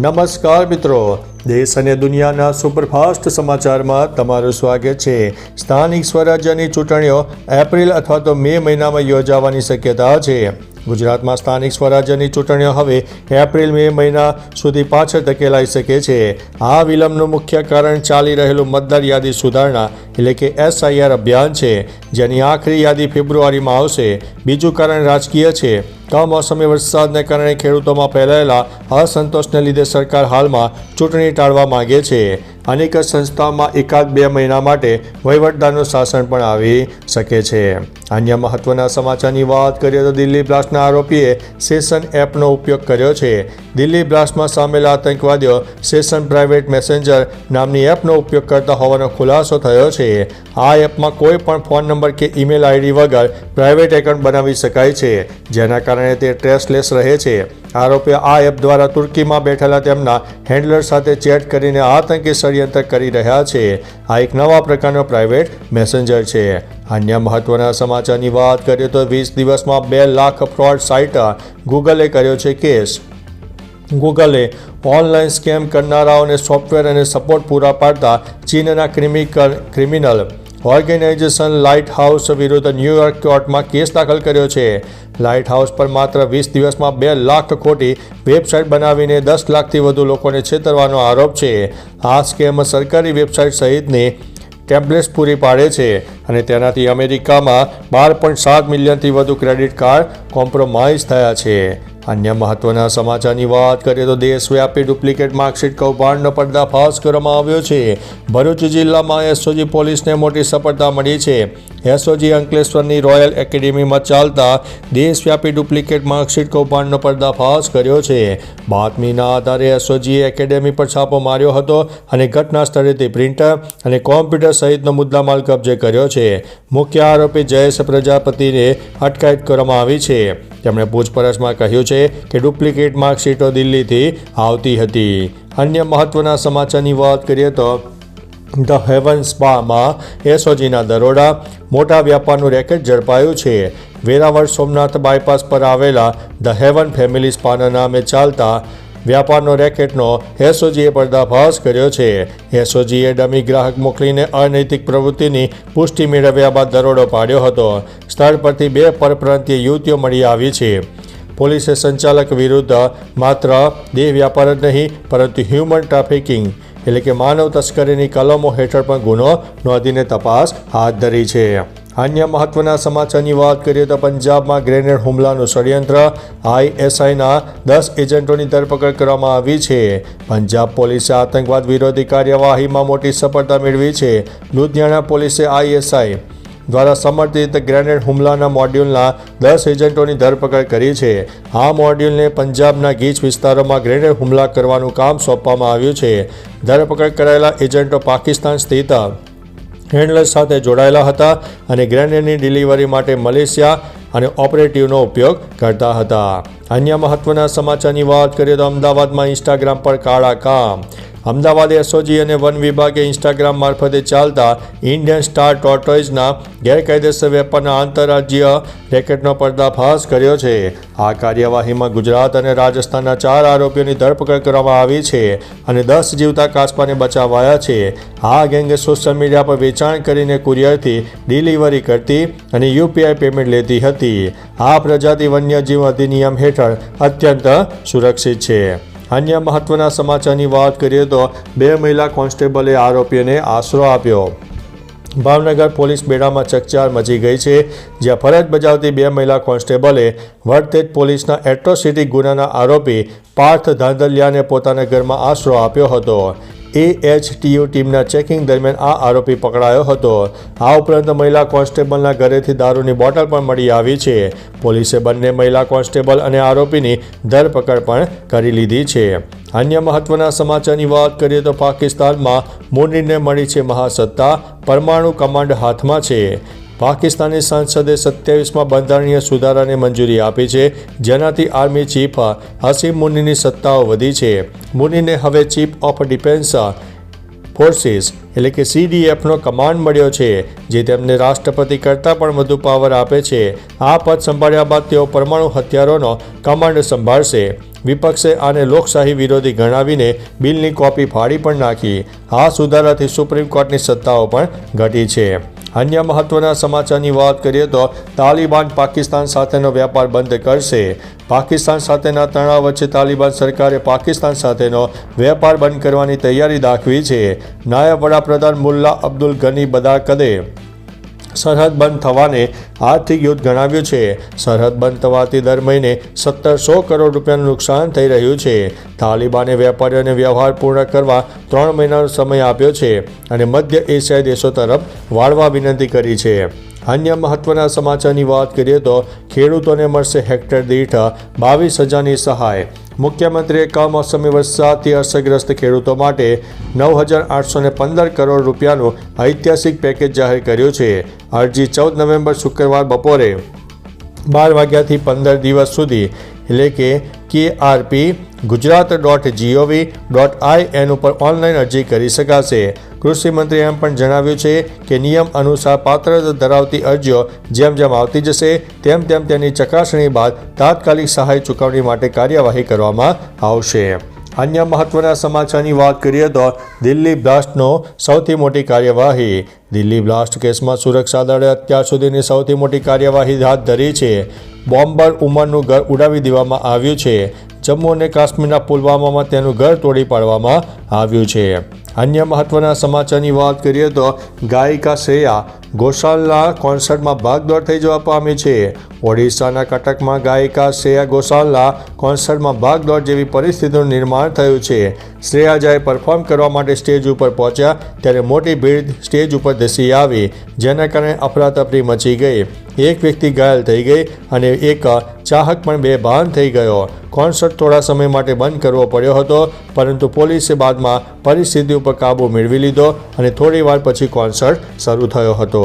નમસ્કાર મિત્રો. દેશ અને દુનિયાના સુપરફાસ્ટ સમાચારમાં તમારું સ્વાગત છે. સ્થાનિક સ્વરાજ્યની ચૂંટણીઓ એપ્રિલ અથવા તો મે મહિનામાં યોજાવાની શક્યતા છે. ગુજરાતમાં સ્થાનિક સ્વરાજ્યની ચૂંટણીઓ હવે એપ્રિલ, મે મહિના સુધી પાછળ ધકેલાઈ શકે છે. આ વિલંબનું મુખ્ય કારણ ચાલી રહેલું મતદાર યાદી સુધારણા એટલે કે એસઆઈઆર અભિયાન છે, જેની આખરી યાદી ફેબ્રુઆરીમાં આવશે. બીજું કારણ રાજકીય છે. કમોસમી વરસાદને કારણે ખેડૂતોમાં ફેલાયેલા અસંતોષને લીધે સરકાર હાલમાં ચૂંટણી ટાળવા માંગે છે. અનેક સંસ્થાઓમાં એકાદ બે મહિના માટે વહીવટદારનું શાસન પણ આવી શકે છે. અન્ય મહત્વના સમાચારની વાત કરીએ તો દિલ્હી બ્લાસ્ટના આરોપીએ સેશન એપનો ઉપયોગ કર્યો છે. દિલ્હી બ્લાસ્ટમાં સામેલ આતંકવાદીઓ સેશન પ્રાઇવેટ મેસેન્જર નામની એપનો ઉપયોગ કરતા હોવાનો ખુલાસો થયો છે. આ એપમાં કોઈ પણ ફોન નંબર કે ઈમેલ આઈડી વગર પ્રાઇવેટ એકાઉન્ટ બનાવી શકાય છે. જેના કારણે તે ટ્રેસલેસ રહે છે. આરોપીઓ આ એપ દ્વારા તુર્કીમાં બેઠેલા તેમના હેન્ડલર સાથે ચેટ કરીને આતંકી ષડયંત્ર કરી રહ્યા છે. આ એક નવા પ્રકારનો પ્રાઇવેટ મેસેન્જર છે. અન્ય મહત્વના સમાચારની વાત કરીએ તો વીસ દિવસમાં બે લાખ ફ્રોડ સાઇટ ગૂગલે કર્યો છે કેસ. ગૂગલે ઓનલાઈન સ્કેમ કરનારાઓને સોફ્ટવેર અને સપોર્ટ પૂરા પાડતા ચીનના ક્રિમિકલ ક્રિમિનલ ઓર્ગેનાઇઝેશન લાઇટ હાઉસ વિરુદ્ધ ન્યૂયોર્ક કોર્ટમાં કેસ દાખલ કર્યો છે. લાઇટ હાઉસ પર માત્ર વીસ દિવસમાં બે લાખ ખોટી વેબસાઇટ બનાવીને દસ લાખથી વધુ લોકોને છેતરવાનો આરોપ છે. આ સ્કેમ સરકારી વેબસાઇટ સહિતની ટેબ્લેટ્સ પૂરી પાડે છે અને તેનાથી અમેરિકામાં બાર પોઈન્ટ સાત મિલિયનથી વધુ ક્રેડિટ કાર્ડ કોમ્પ્રોમાઇઝ થયા છે. અન્ય મહત્વના સમાચારની વાત કરીએ તો દેશવ્યાપી ડુપ્લિકેટ માર્કશીટ કૌભાંડનો પર્દાફાશ કરવામાં આવ્યો છે. ભરૂચ જિલ્લામાં એસઓજી પોલીસને મોટી સફળતા મળી છે. એસઓજી અંકલેશ્વરની રોયલ એકેડેમીમાં ચાલતા દેશવ્યાપી ડુપ્લિકેટ માર્કશીટ કૌભાંડનો પર્દાફાશ કર્યો છે. બાતમીના આધારે એસઓજીએ એકેડેમી પર છાપો માર્યો હતો અને ઘટના સ્થળેથી પ્રિન્ટર અને કોમ્પ્યુટર સહિતનો મુદ્દામાલ કબજે કર્યો છે. મુખ્ય આરોપી જયેશ પ્રજાપતિને અટકાયત કરવામાં આવી છે. તેમણે પૂછપરછમાં કહ્યું છે કે ડુપ્લિકેટ માર્કશીટો દિલ્હીથી આવતી હતી. અન્ય મહત્વના સમાચારની વાત કરીએ તો ધ હેવન સ્પામાં એસઓજીના દરોડા, મોટા વ્યાપારનું રેકેટ ઝડપાયું છે. વેરાવળ સોમનાથ બાયપાસ પર આવેલા ધ હેવન ફેમિલી સ્પાના નામે ચાલતા વ્યાપારનો રેકેટનો એસઓજીએ પર્દાફાશ કર્યો છે. એસઓજીએ ડમી ગ્રાહક મોકલીને અનૈતિક પ્રવૃત્તિની પુષ્ટિ મેળવ્યા બાદ દરોડો પાડ્યો હતો. સ્થળ પરથી બે પરપ્રાંતીય યુવતીઓ મળી આવી છે. પોલીસે સંચાલક વિરુદ્ધ માત્ર દેહ વ્યાપાર જ નહીં, પરંતુ હ્યુમન ટ્રાફિકિંગ એટલે કે માનવ તસ્કરીની કલમો હેઠળ પણ ગુનો નોંધીને તપાસ હાથ ધરી છે. અન્ય મહત્વના સમાચારની વાત કરીએ તો પંજાબમાં ગ્રેનેડ હુમલાનું ષડયંત્ર આઈએસઆઈના દસ એજન્ટોની ધરપકડ કરવામાં આવી છે. પંજાબ પોલીસે આતંકવાદ વિરોધી કાર્યવાહીમાં મોટી સફળતા મેળવી છે. લુધિયાણા પોલીસે આઈએસઆઈ દ્વારા સમર્થિત ગ્રેનેડ હુમલાના મોડ્યુલના દસ એજન્ટોની ધરપકડ કરી છે. આ મોડ્યુલને પંજાબના ગીચ વિસ્તારોમાં ગ્રેનેડ હુમલા કરવાનું કામ સોંપવામાં આવ્યું છે. ધરપકડ કરાયેલા એજન્ટો પાકિસ્તાન સ્થિત હેન્ડલર સાથે જોડાયેલા હતા અને ગ્રેનેડની ડિલિવરી માટે મલેશિયા અને ઓપરેટિવનો ઉપયોગ કરતા હતા. અન્ય મહત્વના સમાચારની વાત કરીએ તો અમદાવાદમાં ઇન્સ્ટાગ્રામ પર કાળા કામ. અમદાવાદ એસઓજી અને વન વિભાગે ઇન્સ્ટાગ્રામ મારફતે ચાલતા ઇન્ડિયન સ્ટાર ટોર્ટોઇઝના ગેરકાયદેસર વેપારના આંતરરાજ્ય રેકેટનો પર્દાફાશ કર્યો છે. આ કાર્યવાહીમાં ગુજરાત અને રાજસ્થાનના ચાર આરોપીઓની ધરપકડ કરવામાં આવી છે અને દસ જીવતા કાસપાને બચાવાયા છે. આ ગેંગે સોશિયલ મીડિયા પર વેચાણ કરીને કુરિયરથી ડિલિવરી કરતી અને યુપીઆઈ પેમેન્ટ લેતી હતી. આ પ્રજાતિ વન્યજીવ અધિનિયમ હેઠળ અત્યંત સુરક્ષિત છે. અન્ય મહત્વના સમાચારની વાત કરીએ તો બે મહિલા કોન્સ્ટેબલે આરોપીઓને આશરો આપ્યો. ભાવનગર પોલીસ બેડામાં ચકચાર મચી ગઈ છે, જ્યાં ફરજ બજાવતી બે મહિલા કોન્સ્ટેબલે વડતેજ પોલીસના એટ્રોસિટી ગુનાના આરોપી પાર્થ ધાંધલિયાને પોતાના ઘરમાં આશરો આપ્યો હતો. એએચટીયુ ટીમના ચેકિંગ દરમિયાન આ આરોપી પકડાયો હતો. આ ઉપરાંત મહિલા કોન્સ્ટેબલના ઘરેથી દારૂની બોટલ પણ મળી આવી છે. પોલીસે બંને મહિલા કોન્સ્ટેબલ અને આરોપીની ધરપકડ પણ કરી લીધી છે. અન્ય મહત્વના સમાચારની વાત કરીએ તો પાકિસ્તાનમાં મોદીને મળી છે મહાસત્તા. પરમાણુ કમાન્ડ હાથમાં છે. પાકિસ્તાની સંસદે સત્યાવીસમાં બંધારણીય સુધારાને મંજૂરી આપી છે. જેનાથી આર્મી ચીફ હસીમ મુનીની સત્તાઓ વધી છે. મુનીને હવે ચીફ ઓફ ડિફેન્સ ફોર્સિસ, એટલે કે સીડીએફનો કમાન્ડ મળ્યો છે, જે તેમને રાષ્ટ્રપતિ કરતાં પણ વધુ પાવર આપે છે. આ પદ સંભાળ્યા બાદ તેઓ પરમાણુ હથિયારોનો કમાન્ડ સંભાળશે. વિપક્ષે આને લોકશાહી વિરોધી ગણાવીને બિલની કોપી ફાડી પણ નાખી. આ સુધારાથી સુપ્રીમ કોર્ટની સત્તાઓ પણ ઘટી છે. અન્ય મહત્વના સમાચારની વાત કરીએ તો તાલિબાન પાકિસ્તાન સાથેનો વેપાર બંધ કરશે. પાકિસ્તાન સાથેના તણાવ વચ્ચે તાલિબાન સરકારે પાકિસ્તાન સાથેનો વેપાર બંધ કરવાની તૈયારી દાખવી છે. નાયબ વડાપ્રધાન મુલ્લા અબ્દુલ ગની બદાકદે સરહદ બંધ થવાને આર્થિક યુદ્ધ ગણાવ્યું છે. સરહદ બંધ થવાથી દર મહિને સત્તરસો કરોડ રૂપિયાનું નુકસાન થઈ રહ્યું છે. તાલિબાને વેપારીઓને વ્યવહાર પૂર્ણ કરવા ત્રણ મહિનાનો સમય આપ્યો છે અને મધ્ય એશિયાઈ દેશો તરફ વાળવા વિનંતી કરી છે. અન્ય મહત્વના સમાચારની વાત કરીએ તો ખેડૂતોને મળશે હેક્ટર દીઠ બાવીસ હજારની સહાય. મુખ્યમંત્રીએ કમોસમી વરસાદથી અસરગ્રસ્ત ખેડૂતો માટે નવ હજાર આઠસો પંદર કરોડ રૂપિયાનું ઐતિહાસિક પેકેજ જાહેર કર્યું છે. અરજી ચૌદ નવેમ્બર શુક્રવાર બપોરે બાર વાગ્યાથી પંદર દિવસ સુધી, એટલે કે K R P Gujarat dot G O V dot I N ઉપર ઓનલાઈન અરજી કરી શકાશે. કૃષિ મંત્રીએ એમ પણ જણાવ્યું છે કે નિયમ અનુસાર પાત્રતા ધરાવતી અરજીઓ જેમ જેમ આવતી જશે, તેમ તેમ તેની ચકાસણી બાદ તાત્કાલિક સહાય ચૂકવણી માટે કાર્યવાહી કરવામાં આવશે. અન્ય મહત્વના સમાચારની વાત કરીએ તો દિલ્હી બ્લાસ્ટનો સૌથી મોટી કાર્યવાહી. દિલ્હી બ્લાસ્ટ કેસમાં સુરક્ષા દળે અત્યાર સુધીની સૌથી મોટી કાર્યવાહી હાથ ધરી છે. બોમ્બર ઉમરનું ઘર ઉડાવી દેવામાં આવ્યું છે. જમ્મુ અને કાશ્મીરના પુલવામામાં તેનું ઘર તોડી પાડવામાં આવ્યું છે. અન્ય મહત્વના સમાચારની વાત કરીએ તો ગાયિકા શ્રેયા ઘોષાલના કોન્સર્ટમાં ભાગદોડ થઈ જવા પામી છે. ઓડિશાના કટકમાં ગાયિકા શ્રેયા ગોસાલના કોન્સર્ટમાં ભાગદોડ જેવી પરિસ્થિતિનું નિર્માણ થયું છે. શ્રેયા જ્યારે પરફોર્મ કરવા માટે સ્ટેજ ઉપર પહોંચ્યા, ત્યારે મોટી ભીડ સ્ટેજ ઉપર ધસી આવી, જેના કારણે અફરાતફરી મચી ગઈ. એક વ્યક્તિ ઘાયલ થઈ ગઈ અને એક ચાહક પણ બેભાન થઈ ગયો. કોન્સર્ટ થોડા સમય માટે બંધ કરવો પડ્યો હતો, પરંતુ પોલીસે બાદમાં પરિસ્થિતિ ઉપર કાબૂ મેળવી લીધો અને થોડી વાર પછી કોન્સર્ટ શરૂ થયો હતો.